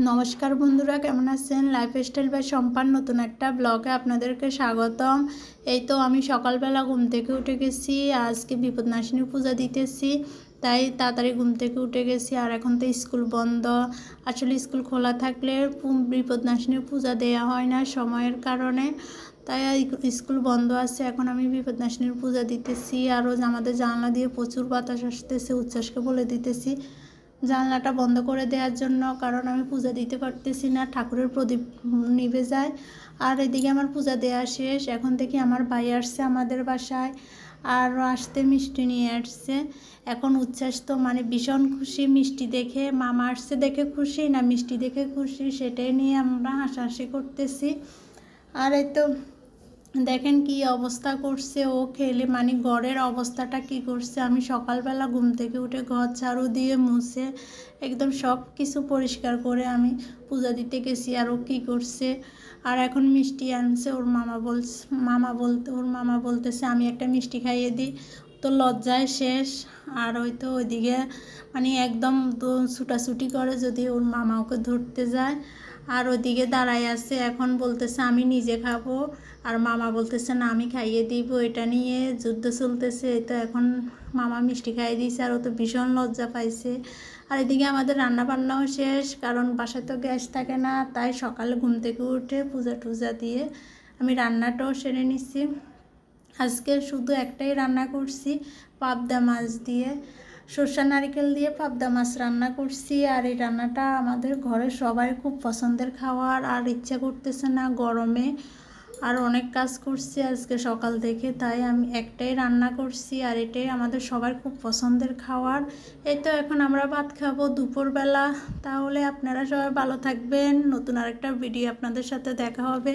নমস্কার বন্ধুরা, কেমন আছেন? লাইফস্টাইল বা সম্পান নতুন একটা ব্লগে আপনাদেরকে স্বাগতম। এই তো আমি সকালবেলা ঘুম থেকে উঠে গেছি, আজকে বিপদনাশিনী পূজা দিতেছি, তাই তাড়াতাড়ি ঘুম থেকে উঠে গেছি আর এখন তো স্কুল বন্ধ। আসলে স্কুল খোলা থাকলে বিপদনাশিনী পূজা দেওয়া হয় না সময়ের কারণে। তাই স্কুল বন্ধ আছে, এখন আমি বিপদনাশিনীর পূজা দিতেছি। আরও আমাদের জানলা দিয়ে প্রচুর বাতাস আসতেছে, উচ্ছ্বাসকে বলে দিতেছি। জানলাটা বন্ধ করে দেওয়ার জন্য, কারণ আমি পূজা দিতে পারতেছি না, ঠাকুরের প্রদীপ নিভে যায়। আর এদিকে আমার পূজা দেওয়া শেষ, এখন থেকে আমার ভাই আসছে আমাদের বাসায় আর আসতে মিষ্টি নিয়ে আসছে। এখন উচ্ছ্বাস তো মানে ভীষণ খুশি, মিষ্টি দেখে মামা আসছে দেখে খুশি, না মিষ্টি দেখে খুশি, সেটাই নিয়ে আমরা হাসাহাসি করতেছি। আর এই তো দেখেন কি অবস্থা করছে ও খেলে মানে ঘরের অবস্থাটা কি করছে? আমি সকালবেলা ঘুম থেকে উঠে ঘর ঝাড়ু দিয়ে মুছে একদম সব কিছু পরিষ্কার করে আমি পূজা দিতে গেছি। আর ও কী করছে? আর এখন মিষ্টি আনছে, ওর মামা বলছে, মামা বলতে, ওর মামা বলতেছে, আমি একটা মিষ্টি খাইয়ে দিই। তো লজ্জায় শেষ। আর ওই তো ওইদিকে মানে একদম ছুটাছুটি করে যদি ওর মামা ওকে ধরতে যায়। আর ওদিকে দাঁড়ায় আছে, এখন বলতেছে, আমি নিজে খাব। আর মামা বলতেছে, না, আমি খাইয়ে দিব, এটা নিয়ে যুদ্ধ চলতেছে। তো এখন মামা মিষ্টি খাইয়ে দিয়েছে, আর ও তো ভীষণ লজ্জা পাইছে। আর এদিকে আমাদের রান্না বান্নাও শেষ, কারণ বাসায় তো গ্যাস থাকে না, তাই সকালে ঘুম থেকে উঠে পূজা টুজা দিয়ে আমি রান্নাটাও সেরে নিচ্ছি আজকে শুধু একটাই রান্না করছি, পাবদা মাছ দিয়ে। সর্ষা নারকেল দিয়ে পাবদা মাছ রান্না করছি আর এই রান্নাটা আমাদের ঘরে সবাই খুব পছন্দের খাওয়ার আর ইচ্ছা করতেছে না গরমে। আর অনেক কাজ করছি আজকে সকাল থেকে, তাই আমি একটাই রান্না করছি আর এটাই আমাদের সবার খুব পছন্দের খাওয়ার। এই তো এখন আমরা ভাত খাব দুপুরবেলা, তাহলে আপনারা সবাই ভালো থাকবেন। নতুন আরেকটা ভিডিও আপনাদের সাথে দেখা হবে।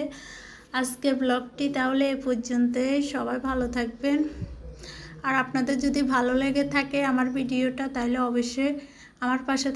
আজকের ব্লগটি তাহলে এ পর্যন্তই। সবাই ভালো থাকবেন। আর আপনাদের যদি ভালো লেগে থাকে আমার ভিডিওটা, তাহলে অবশ্যই আমার পাশে